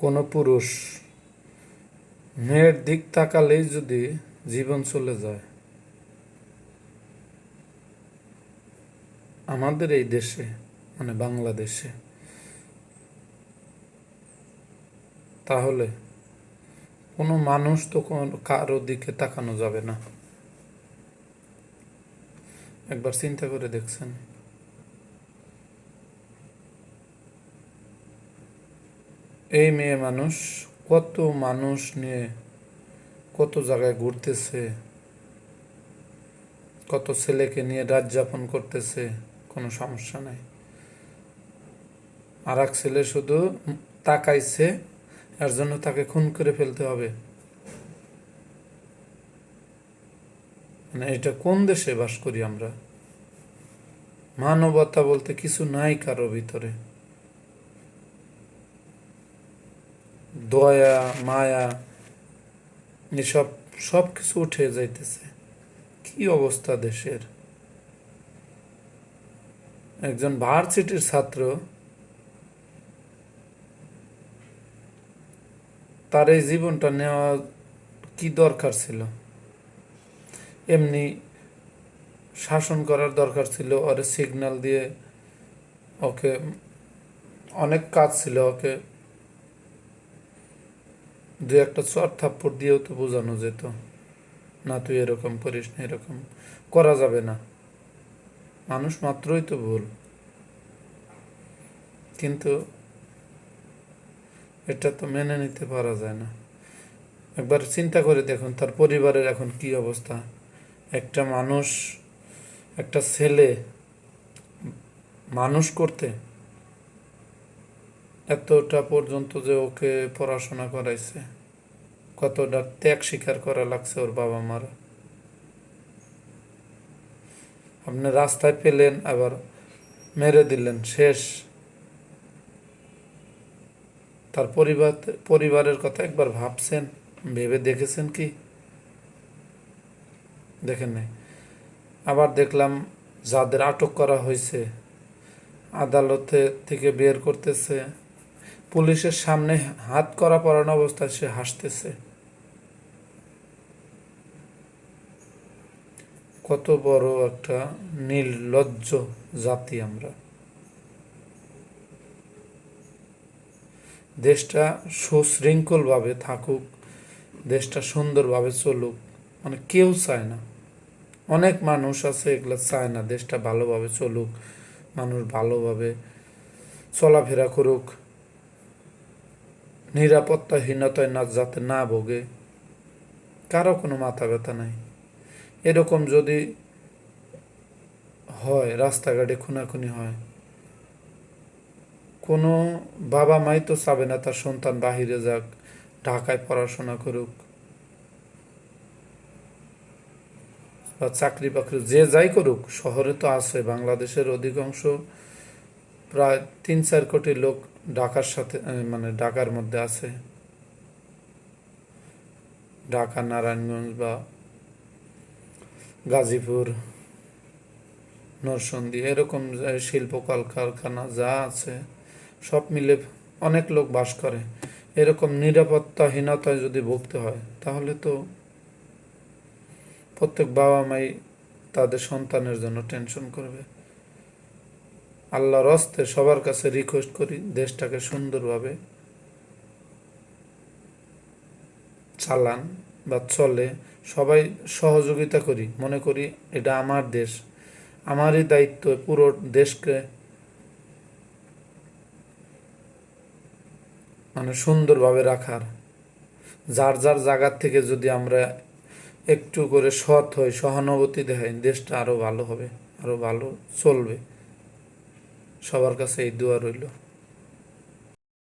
কোনো পুরুষ মেয়ের দিক তাকালেই যদি জীবন চলে যায়, আমাদের এই দেশে মানে বাংলাদেশে, তাহলে কোনো মানুষ তো কারও দিকে তাকানো যাবে না। একবার চিন্তা করে দেখছেন। এই মেয়ে মানুষ কত মানুষ নিয়ে কত জায়গায় ঘুরতেছে, কত ছেলেকে নিয়ে রাত যাপন করতেছে, কোনো সমস্যা নাই। আর এক ছেলে শুধু তাকাইছে, এর জন্য তাকে খুন করে ফেলতে হবে। মানে এটা কোন দেশে বাস করি আমরা? মানবতা বলতে কিছু নাই কারও ভিতরে। দয়া, মায়া, এসব সব কিছু উঠে যাইতেছে। কি অবস্থা দেশের? একজন ভার্সিটির ছাত্র তার এই জীবনটা নেওয়া কি দরকার ছিল? এমনি শাসন করার দরকার ছিল, ওরে সিগন্যাল দিয়ে ওকে অনেক কাজ ছিল, ওকে দু একটা চর থাপ্পড় দিয়েও তো বোঝানো যেত। না, তুই এরকম করিস না, এরকম করা যাবে না। মানুষ মাত্রই তো ভুল। কিন্তু এটা তো মেনে নিতে পারা যায় না। একবার চিন্তা করে দেখুন, তার পরিবারের এখন কি অবস্থা? একটা মানুষ, একটা ছেলে মানুষ করতে এতটা পর্যন্ত যে ওকে পড়াশোনা করাইছে। কতটা ত্যাগ স্বীকার করা লাগছে ওর বাবা মার আপনি রাস্তায় পেলেন, আবার মেরে দিলেন, শেষ। তার পরিবার, পরিবারের কথা একবার ভাবছেন, ভেবে দেখেছেন কি? দেখেন নাই। আবার দেখলাম যাদের আটক করা হয়েছে, আদালতে থেকে বের করতেছে পুলিশের সামনে হাত করা পরানো অবস্থায় সে হাসতেছে। কত বড় একটা নির্লজ্জ জাতি আমরা। দেশটা সুশৃঙ্খলভাবে থাকুক, দেশটা সুন্দরভাবে চলুক মানে কেউ চায় না। অনেক মানুষ আছে এগুলো চায় না দেশটা ভালোভাবে চলুক, মানুষ ভালোভাবে চলাফেরা করুক। নিরাপত্তাহীনতায় না যাতে না ভোগে, কারও কোনো মাথা ব্যথা নাই। এরকম যদি হয়, রাস্তাঘাটে খুনাখুনি হয়, কোনো বাবা মাই তো চাবে না তার সন্তান বাহিরে যাক, ঢাকায় পড়াশোনা করুক, বা চাকরি বাকরি যে যাই করুক, শহরে তো আছে, বাংলাদেশের অধিকাংশ প্রায় তিন চার কোটি লোক ঢাকার সাথে মানে ঢাকার মধ্যে আছে। ঢাকা, নারায়ণগঞ্জ বা গাজীপুর নরসন্দী এরকম শিল্প কলকারখানা যা আছে, সব মিলে অনেক লোক বাস করে। এরকম নিরাপত্তাহীনতায় যদি ভুগতে হয়, তাহলে তো প্রত্যেক বাবা মাই তাদের সন্তানের জন্য টেনশন করবে। আল্লাহর হস্তে সবার কাছে রিকোয়েস্ট করি দেশটাকে সুন্দরভাবে চালান বা চলে। সবাই সহযোগিতা করি, মনে করি এটা আমার দেশ। আমারই দায়িত্ব পুরো দেশকে মানে সুন্দরভাবে রাখার। যার যার জায়গার থেকে যদি আমরা একটু করে সৎ হই, সহানুভূতি দেখাই, দেশটা আরও ভালো হবে আরও ভালো চলবে। সবার কাছে এই দোয়া রইল।